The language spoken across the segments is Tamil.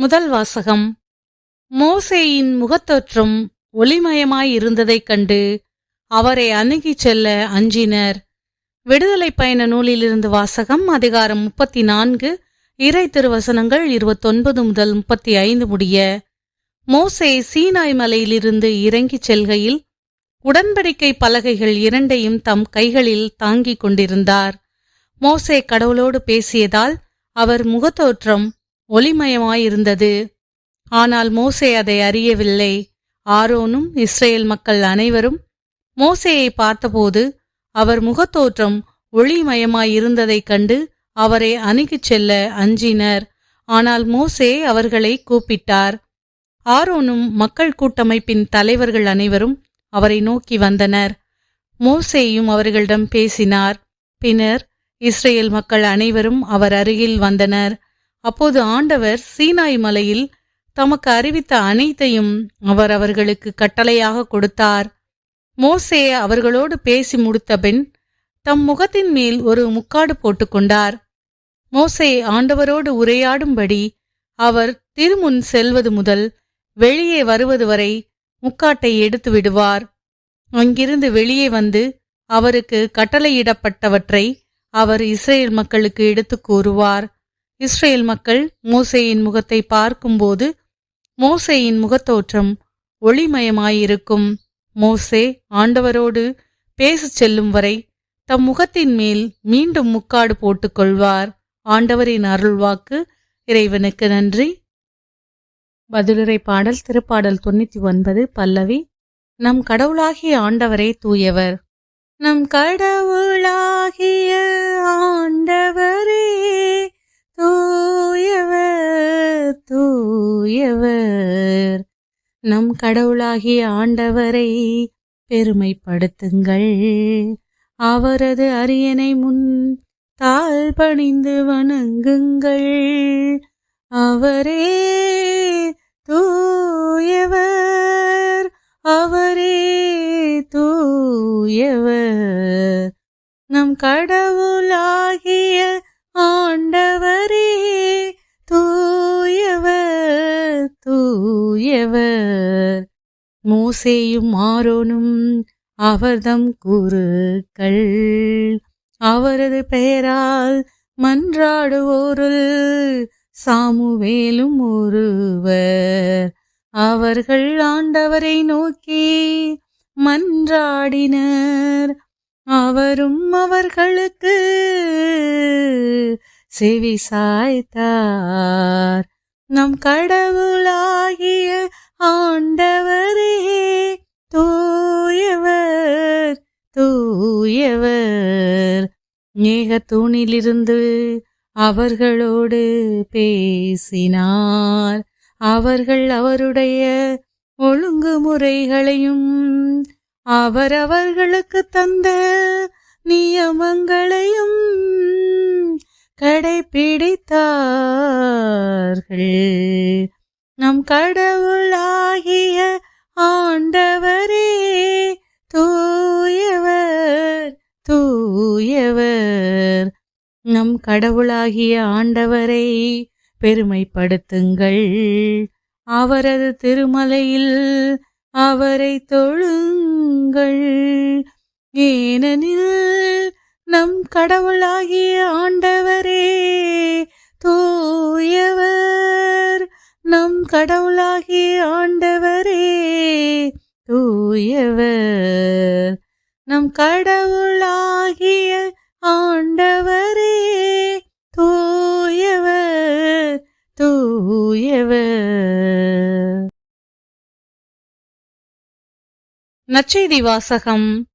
முதல் வாசகம். மோசேயின் முகத்தோற்றம் ஒளிமயமாயிருந்ததைக் கண்டு அவரை அணுகிச் செல்ல அஞ்சினர். விடுதலை பயண நூலிலிருந்து வாசகம் அதிகாரம் முப்பத்தி நான்கு இறை திருவசனங்கள் இருபத்தொன்பது முதல் முப்பத்தி ஐந்து முடிய. மோசே சீனாய் மலையிலிருந்து இறங்கிச் செல்கையில் உடன்படிக்கை பலகைகள் இரண்டையும் தம் கைகளில் தாங்கிக் கொண்டிருந்தார். மோசே கடவுளோடு பேசியதால் அவர் முகத்தோற்றம் ஒளிமயமாயிருந்தது. ஆனால் மோசே அதை அறியவில்லை. ஆரோனும் இஸ்ரேல் மக்கள் அனைவரும் மோசேயை பார்த்தபோது அவர் முகத்தோற்றம் ஒளிமயமாயிருந்ததைக் கண்டு அவரை அணுகிச் செல்ல அஞ்சினர். ஆனால் மோசே அவர்களை கூப்பிட்டார். ஆரோனும் மக்கள் கூட்டமைப்பின் தலைவர்கள் அனைவரும் அவரை நோக்கி வந்தனர். மோசேயும் அவர்களிடம் பேசினார். பின்னர் இஸ்ரேல் மக்கள் அனைவரும் அவர் அருகில் வந்தனர். அப்போது ஆண்டவர் சீனாய் மலையில் தமக்கு அறிவித்த அனைத்தையும் அவர் அவர்களுக்கு கட்டளையாக கொடுத்தார். மோசே அவர்களோடு பேசி முடித்தபின் தம் முகத்தின் மேல் ஒரு முக்காடு போட்டுக்கொண்டார் மோசே ஆண்டவரோடு உரையாடும்படி அவர் திருமுன் செல்வது முதல் வெளியே வருவது வரை முக்காட்டை எடுத்து விடுவார். அங்கிருந்து வெளியே வந்து அவருக்கு கட்டளையிடப்பட்டவற்றை அவர் இஸ்ரேல் மக்களுக்கு எடுத்துக் கூறுவார். இஸ்ரேல் மக்கள் மோசேயின் முகத்தை பார்க்கும்போது மோசேயின் முகத்தோற்றம் ஒளிமயமாயிருக்கும். மோசே ஆண்டவரோடு பேசிச் செல்லும் வரை தம் முகத்தின் மேல் மீண்டும் முக்காடு போட்டுக்கொள்வார் ஆண்டவரின் அருள்வாக்கு இறைவனுக்கு நன்றி. பதிலுரை பாடல் திருப்பாடல் தொண்ணூத்தி ஒன்பது பல்லவி. நம் கடவுளாகிய ஆண்டவரே தூயவர். நம் கடவுளாகிய ஆண்டவரே தூயவர் நம் கடவுளாகிய ஆண்டவரை பெருமைப்படுத்துங்கள். அவரது அரியணை முன் தாழ் பணிந்து வணங்குங்கள். அவரே தூயவர். அவரே தூயவர். தூயவர் மோசேயும் ஆரோனும் அவர்தம் குருக்கள் அவரது பெயரால் மன்றாடுவோருள் சாமுவேலும் ஒருவர். அவர்கள் ஆண்டவரை நோக்கி மன்றாடினர். அவரும் அவர்களுக்கு செவி சாய்த்தார். நம் கடவுளாகிய ஆண்டவரே தூயவர் தூயவர். மேகத்தூணிலிருந்து அவர்களோடு பேசினார். அவர்கள் அவருடைய ஒழுங்குமுறைகளையும் அவர் அவர்களுக்கு தந்த நியமங்களையும் கடைபிடித்தார்கள். நம் கடவுளாகிய ஆண்டவரே தூயவர் தூயவர். நம் கடவுளாகிய ஆண்டவரை பெருமைப்படுத்துங்கள். அவரது திருமலையில் அவரை தொழுங்கள். ஏனெனில் நம் கடவுளாகிய ஆண்டவரே தூயவர். நம் கடவுளாகிய ஆண்டவரே தூயவர். நம் கடவுளாகிய ஆண்டவரே தூயவர் தூயவர். நற்செய்தி வாசகம்.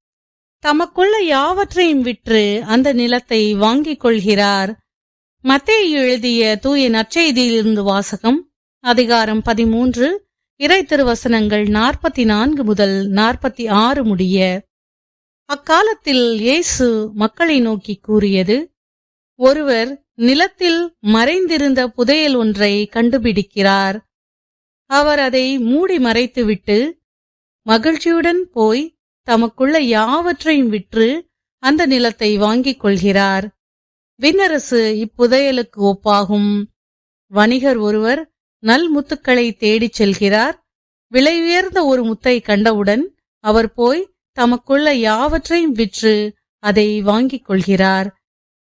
தமக்குள்ள யாவற்றையும் விற்று அந்த நிலத்தை வாங்கிக் கொள்கிறார். மத்தே எழுதிய தூய நற்செய்தியிலிருந்து வாசகம் அதிகாரம் பதிமூன்று இறை திருவசனங்கள் நாற்பத்தி நான்கு முதல் நாற்பத்தி ஆறு முடிய. அக்காலத்தில் இயேசு மக்களை நோக்கி கூறியது ஒருவர் நிலத்தில் மறைந்திருந்த புதையல் ஒன்றை கண்டுபிடிக்கிறார். அவர் அதை மூடி மறைத்துவிட்டு மகிழ்ச்சியுடன் போய் தமக்குள்ள யாவற்றையும் விற்று அந்த நிலத்தை வாங்கிக் கொள்கிறார். விண்ணரசு இப்புதையலுக்கு ஒப்பாகும். வணிகர் ஒருவர் நல் முத்துக்களை தேடிச் செல்கிறார். விலை உயர்ந்த ஒரு முத்தை கண்டவுடன் அவர் போய் தமக்குள்ள யாவற்றையும் விற்று அதை வாங்கிக் கொள்கிறார்.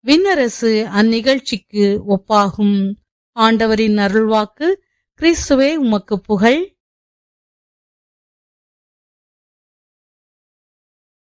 விண்ணரசு அந்நிகழ்ச்சிக்கு ஒப்பாகும். ஆண்டவரின் அருள்வாக்கு கிறிஸ்துவே உமக்கு புகழ்.